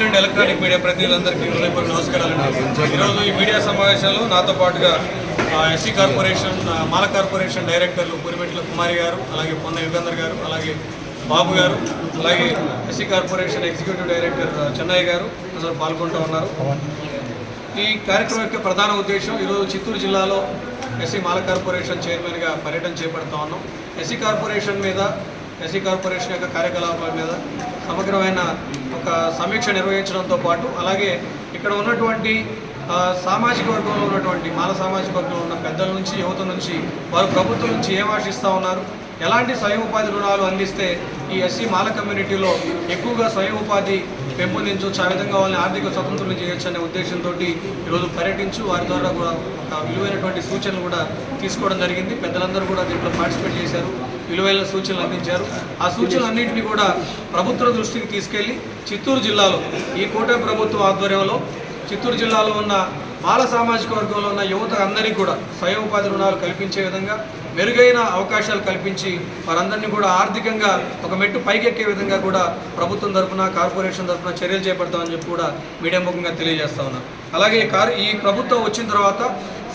Print and electronic media ప్రతినిధులందరికీ హృదయపూర్వక నమస్కారాలండి ఈరోజు ఈ మీడియా సమావేశంలో నాతో పాటుగా ఎస్సీ కార్పొరేషన్ మాల కార్పొరేషన్ డైరెక్టర్లు పురిమెట్ల కుమారి గారు అలాగే పొన్న యుగంధర్ గారు అలాగే బాబు గారు అలాగే SC corporation executive director Chennaiah గారు అందరూ పాల్గొంటూ ఉన్నారు. ఈ కార్యక్రమం యొక్క ప్రధాన ఉద్దేశం ఈరోజు చిత్తూరు జిల్లాలో ఎస్సీ మాల కార్పొరేషన్ చైర్మన్గా పర్యటన చేపడుతూ ఉన్నాం. ఎస్సీ కార్పొరేషన్ మీద ఎస్సీ కార్పొరేషన్ యొక్క కార్యకలాపాల మీద సమగ్రమైన సమీక్ష నిర్వహించడంతో పాటు అలాగే ఇక్కడ ఉన్నటువంటి సామాజిక వర్గంలో ఉన్నటువంటి మాల సామాజిక వర్గంలో ఉన్న పెద్దల నుంచి యువత నుంచి వారు ప్రభుత్వం నుంచి ఏం ఆశిస్తూ ఉన్నారు? ఎలాంటి స్వయం ఉపాధి రుణాలు అందిస్తే ఈ ఎస్సీ మాల కమ్యూనిటీలో ఎక్కువగా స్వయం ఉపాధి పెంపొందించవచ్చు ఆ విధంగా వాళ్ళని ఆర్థిక స్వతంత్రులు చేయొచ్చు అనే ఉద్దేశంతో ఈరోజు పర్యటించు వారి ద్వారా కూడా ఒక విలువైనటువంటి సూచనలు కూడా తీసుకోవడం జరిగింది. పెద్దలందరూ కూడా దీంట్లో పార్టిసిపేట్ చేశారు. విలువైన సూచనలు అందించారు. ఆ సూచనలన్నింటినీ కూడా ప్రభుత్వ దృష్టికి తీసుకెళ్ళి చిత్తూరు జిల్లాలో ఈ కోట ప్రభుత్వం ఆధ్వర్యంలో చిత్తూరు జిల్లాలో ఉన్న బాల సామాజిక వర్గంలో ఉన్న యువత అందరికీ కూడా స్వయం ఉపాధి రుణాలు కల్పించే విధంగా మెరుగైన అవకాశాలు కల్పించి వారందరినీ కూడా ఆర్థికంగా ఒక మెట్టు పైకెక్కే విధంగా కూడా ప్రభుత్వం తరఫున కార్పొరేషన్ తరఫున చర్యలు చేపడతామని చెప్పి కూడా మీడియా ముఖంగా తెలియజేస్తా ఉన్నాం. అలాగే ఈ కార్ ఈ ప్రభుత్వం వచ్చిన తర్వాత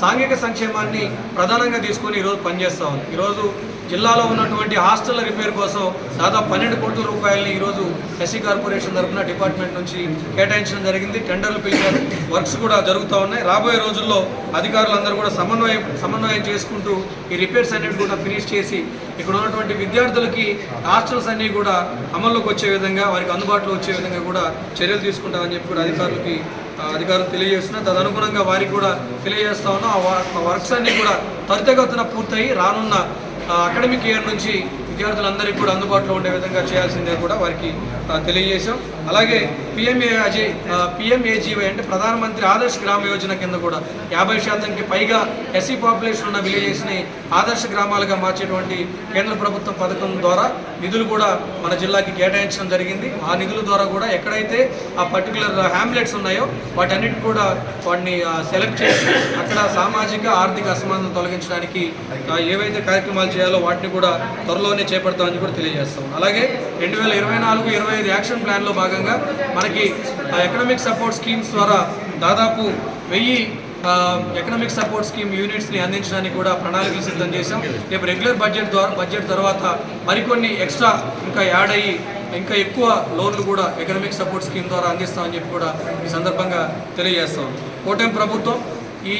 సాంఘిక సంక్షేమాన్ని ప్రధానంగా తీసుకొని ఈరోజు పనిచేస్తా ఉంది. ఈరోజు జిల్లాలో ఉన్నటువంటి హాస్టల్ రిపేర్ కోసం దాదాపు పన్నెండు కోట్ల రూపాయలని ఈరోజు ఎస్సీ కార్పొరేషన్ తరఫున డిపార్ట్మెంట్ నుంచి కేటాయించడం జరిగింది. టెండర్లు పిలిచారు. వర్క్స్ కూడా జరుగుతూ ఉన్నాయి. రాబోయే రోజుల్లో అధికారులందరూ కూడా సమన్వయం సమన్వయం చేసుకుంటూ ఈ రిపేర్స్ అన్నిటి కూడా ఫినిష్ చేసి ఇక్కడ ఉన్నటువంటి విద్యార్థులకి హాస్టల్స్ అన్నీ కూడా అమల్లోకి వచ్చే విధంగా వారికి అందుబాటులో వచ్చే విధంగా కూడా చర్యలు తీసుకుంటామని చెప్పి కూడా అధికారులకి అధికారులు తెలియజేస్తున్నా తదనుగుణంగా వారికి కూడా తెలియజేస్తా ఉన్నాం. ఆ ఆ వర్క్స్ అన్నీ కూడా త్వరితగతిన పూర్తయి రానున్న అకాడమిక్ ఇయర్ నుంచి విద్యార్థులందరికీ కూడా అందుబాటులో ఉండే విధంగా చేయాల్సిందే కూడా వారికి తెలియజేశాం. అలాగే పిఎంఏజీ పిఎంఏజీవై అంటే ప్రధానమంత్రి ఆదర్శ గ్రామ యోజన కింద కూడా యాభై శాతానికి పైగా ఎస్సీ పాపులేషన్ ఉన్న విలేజెస్ని ఆదర్శ గ్రామాలుగా మార్చేటువంటి కేంద్ర ప్రభుత్వం పథకం ద్వారా నిధులు కూడా మన జిల్లాకి కేటాయించడం జరిగింది. ఆ నిధుల ద్వారా కూడా ఎక్కడైతే ఆ పర్టికులర్ హ్యామ్లెట్స్ ఉన్నాయో వాటన్నిటిని కూడా వాటిని సెలెక్ట్ చేసి అక్కడ సామాజిక ఆర్థిక అసమానతను తొలగించడానికి ఏవైతే కార్యక్రమాలు చేయాలో వాటిని కూడా త్వరలోనే చేపడతామని కూడా తెలియజేస్తాం. అలాగే రెండు వేల ఇరవై నాలుగు ఇరవై ఐదు యాక్షన్ ప్లాన్లో భాగంగా మనకి ఎకనామిక్ సపోర్ట్ స్కీమ్స్ ద్వారా దాదాపు వెయ్యి ఎకనామిక్ సపోర్ట్ స్కీమ్ యూనిట్స్ని అందించడానికి కూడా ప్రణాళికలు సిద్ధం చేశాం. రేపు రెగ్యులర్ బడ్జెట్ ద్వారా బడ్జెట్ తర్వాత మరికొన్ని ఎక్స్ట్రా ఇంకా యాడ్ అయ్యి ఇంకా ఎక్కువ లోన్లు కూడా ఎకనామిక్ సపోర్ట్ స్కీమ్ ద్వారా అందిస్తామని చెప్పి కూడా ఈ సందర్భంగా తెలియజేస్తాం. కోటం ప్రభుత్వం ఈ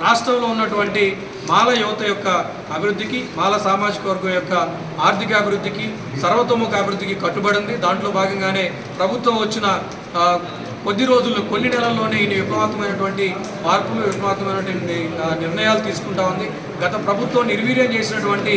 రాష్ట్రంలో ఉన్నటువంటి మాల యువత యొక్క అభివృద్ధికి మాల సామాజిక వర్గం యొక్క ఆర్థిక అభివృద్ధికి సర్వతోముఖ అభివృద్ధికి కట్టుబడి ఉంది దాంట్లో భాగంగానే ప్రభుత్వం వచ్చిన కొద్ది రోజుల్లో కొన్ని నెలల్లోనే ఈ విప్లవాత్మకమైనటువంటి మార్పులు విప్లవాత్మకమైనటువంటి నిర్ణయాలు తీసుకుంటా ఉంది. గత ప్రభుత్వం నిర్వీర్యం చేసినటువంటి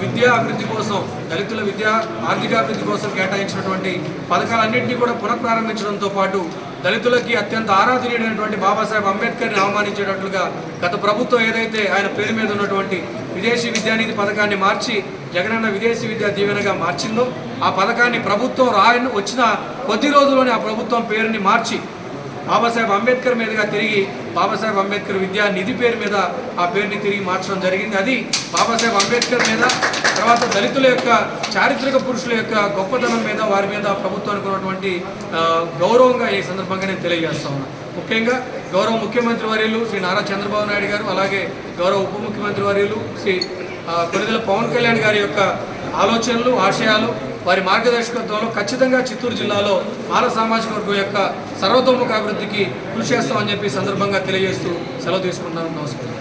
విద్యా అభివృద్ధి కోసం దళితుల విద్యా ఆర్థికాభివృద్ధి కోసం కేటాయించినటువంటి పథకాలన్నింటినీ కూడా పునఃప్రారంభించడంతో పాటు దళితులకి అత్యంత ఆరాధనీయుడైనటువంటి బాబాసాహెబ్ అంబేద్కర్ని అవమానించేటట్లుగా గత ప్రభుత్వం ఏదైతే ఆయన పేరు మీద ఉన్నటువంటి విదేశీ విద్యానిధి పథకాన్ని మార్చి జగనన్న విదేశీ విద్యా దీవెనగా మార్చిందో ఆ పథకాన్ని ప్రభుత్వం రాయని వచ్చిన కొద్ది రోజుల్లోనే ఆ ప్రభుత్వం పేరుని మార్చి బాబాసాహెబ్ అంబేద్కర్ మీదుగా తిరిగి బాబాసాహెబ్ అంబేద్కర్ విద్యా నిధి పేరు మీద ఆ పేరుని తిరిగి మార్చడం జరిగింది. అది బాబాసాహెబ్ అంబేద్కర్ మీద తర్వాత దళితుల యొక్క చారిత్రక పురుషుల యొక్క గొప్పతనం మీద వారి మీద ప్రభుత్వానికి ఉన్నటువంటి గౌరవంగా ఈ సందర్భంగా నేను తెలియజేస్తా ఉన్నాను ముఖ్యంగా గౌరవ ముఖ్యమంత్రి వర్యులు శ్రీ నారా చంద్రబాబు నాయుడు గారు అలాగే గౌరవ ఉప ముఖ్యమంత్రి వర్యులు శ్రీ ఆ, కొనిదెల పవన్ కళ్యాణ్ గారి యొక్క ఆలోచనలు ఆశయాలు వారి మార్గదర్శకత్వంలో ఖచ్చితంగా చిత్తూరు జిల్లాలో మాల సామాజిక వర్గం యొక్క సర్వతోముఖ అభివృద్ధికి కృషి చేస్తామని చెప్పి సందర్భంగా తెలియజేస్తూ సెలవు తీసుకుంటాను నమస్కారం.